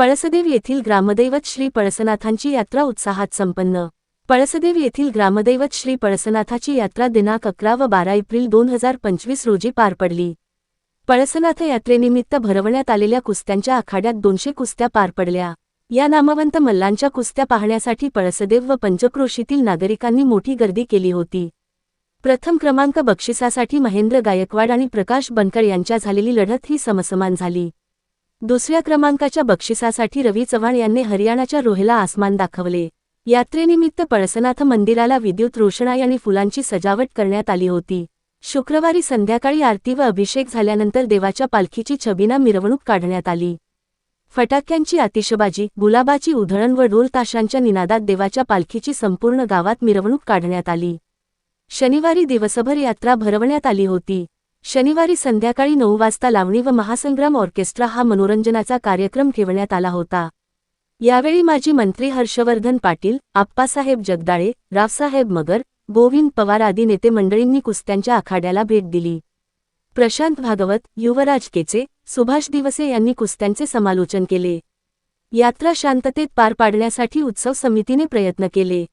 पळसदेव येथील ग्रामदैवत श्री पळसनाथांची यात्रा उत्साहात संपन्न. पळसदेव येथील ग्रामदैवत श्री पळसनाथाची यात्रा दिनांक अकरा व बारा एप्रिल दोन हजार पंचवीस रोजी पार पडली. पळसनाथ यात्रेनिमित्त भरवण्यात आलेल्या कुस्त्यांच्या आखाड्यात दोनशे कुस्त्या पार पडल्या. या नामवंत मल्लांच्या कुस्त्या पाहण्यासाठी पळसदेव व पंचक्रोशीतील नागरिकांनी मोठी गर्दी केली होती. प्रथम क्रमांक बक्षिसासाठी महेंद्र गायकवाड आणि प्रकाश बनकर यांच्या झालेली लढत ही समसमान झाली. दुसऱ्या क्रमांकाच्या बक्षिसासाठी रवी चव्हाण यांनी हरियाणाच्या रोहेला आसमान दाखवले. यात्रेनिमित्त पळसनाथ मंदिराला विद्युत रोषणाई आणि फुलांची सजावट करण्यात आली होती. शुक्रवारी संध्याकाळी आरती व अभिषेक झाल्यानंतर देवाच्या पालखीची छबिना मिरवणूक काढण्यात आली. फटाक्यांची आतिषबाजी गुलाबाची उधळण व ढोल ताशांच्या निनादात देवाच्या पालखीची संपूर्ण गावात मिरवणूक काढण्यात आली. शनिवारी दिवसभर यात्रा भरवण्यात आली होती. शनिवारी संध्याकाळी नऊ वाजता लावणी व महासंग्राम ऑर्केस्ट्रा हा मनोरंजनाचा कार्यक्रम ठेवण्यात आला होता. यावेळी माजी मंत्री हर्षवर्धन पाटील आप्पासाहेब जगदाळे रावसाहेब मगर गोविंद पवार आदी नेते मंडळींनी कुस्त्यांच्या आखाड्याला भेट दिली. प्रशांत भागवत युवराज केचे सुभाष दिवसे यांनी कुस्त्यांचे समालोचन केले. यात्रा शांततेत पार पाडण्यासाठी उत्सव समितीने प्रयत्न केले.